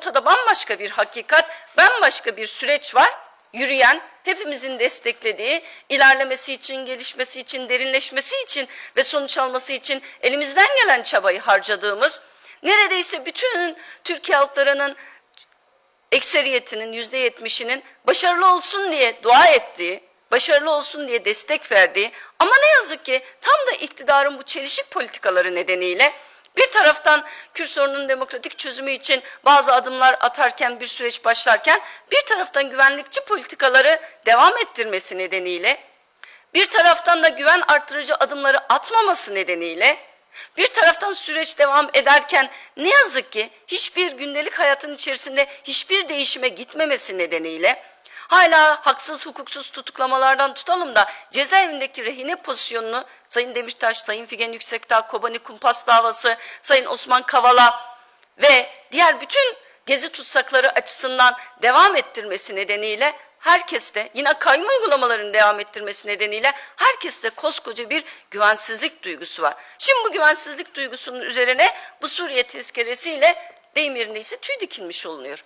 ortada bambaşka bir hakikat, bambaşka bir süreç var. Yürüyen, hepimizin desteklediği, ilerlemesi için, gelişmesi için, derinleşmesi için ve sonuç alması için elimizden gelen çabayı harcadığımız, neredeyse bütün Türkiye halklarının ekseriyetinin yüzde yetmişinin başarılı olsun diye dua ettiği, başarılı olsun diye destek verdiği ama ne yazık ki tam da iktidarın bu çelişik politikaları nedeniyle bir taraftan Kürt sorununun demokratik çözümü için bazı adımlar atarken bir süreç başlarken bir taraftan güvenlikçi politikaları devam ettirmesi nedeniyle bir taraftan da güven arttırıcı adımları atmaması nedeniyle bir taraftan süreç devam ederken ne yazık ki hiçbir gündelik hayatın içerisinde hiçbir değişime gitmemesi nedeniyle hala haksız hukuksuz tutuklamalardan tutalım da cezaevindeki rehine pozisyonunu Sayın Demirtaş, Sayın Figen Yüksekdağ, Kobani Kumpas davası, Sayın Osman Kavala ve diğer bütün gezi tutsakları açısından devam ettirmesi nedeniyle herkes de yine kayyum uygulamalarının devam ettirmesi nedeniyle herkes de koskoca bir güvensizlik duygusu var. Şimdi bu güvensizlik duygusunun üzerine bu Suriye tezkeresiyle deyim yerinde ise tüy dikilmiş olunuyor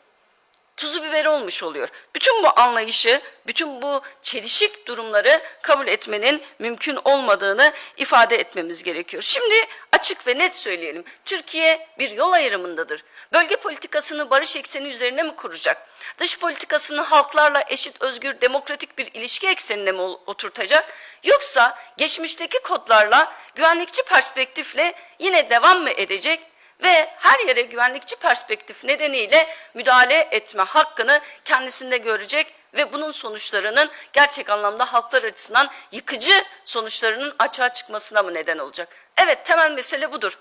tuzu biberi olmuş oluyor. Bütün bu anlayışı, bütün bu çelişik durumları kabul etmenin mümkün olmadığını ifade etmemiz gerekiyor. Şimdi açık ve net söyleyelim. Türkiye bir yol ayrımındadır. Bölge politikasını barış ekseni üzerine mi kuracak? Dış politikasını halklarla eşit, özgür, demokratik bir ilişki eksenine mi oturtacak? Yoksa geçmişteki kodlarla güvenlikçi perspektifle yine devam mı edecek? Ve her yere güvenlikçi perspektif nedeniyle müdahale etme hakkını kendisinde görecek ve bunun sonuçlarının gerçek anlamda halklar açısından yıkıcı sonuçlarının açığa çıkmasına mı neden olacak? Evet temel mesele budur.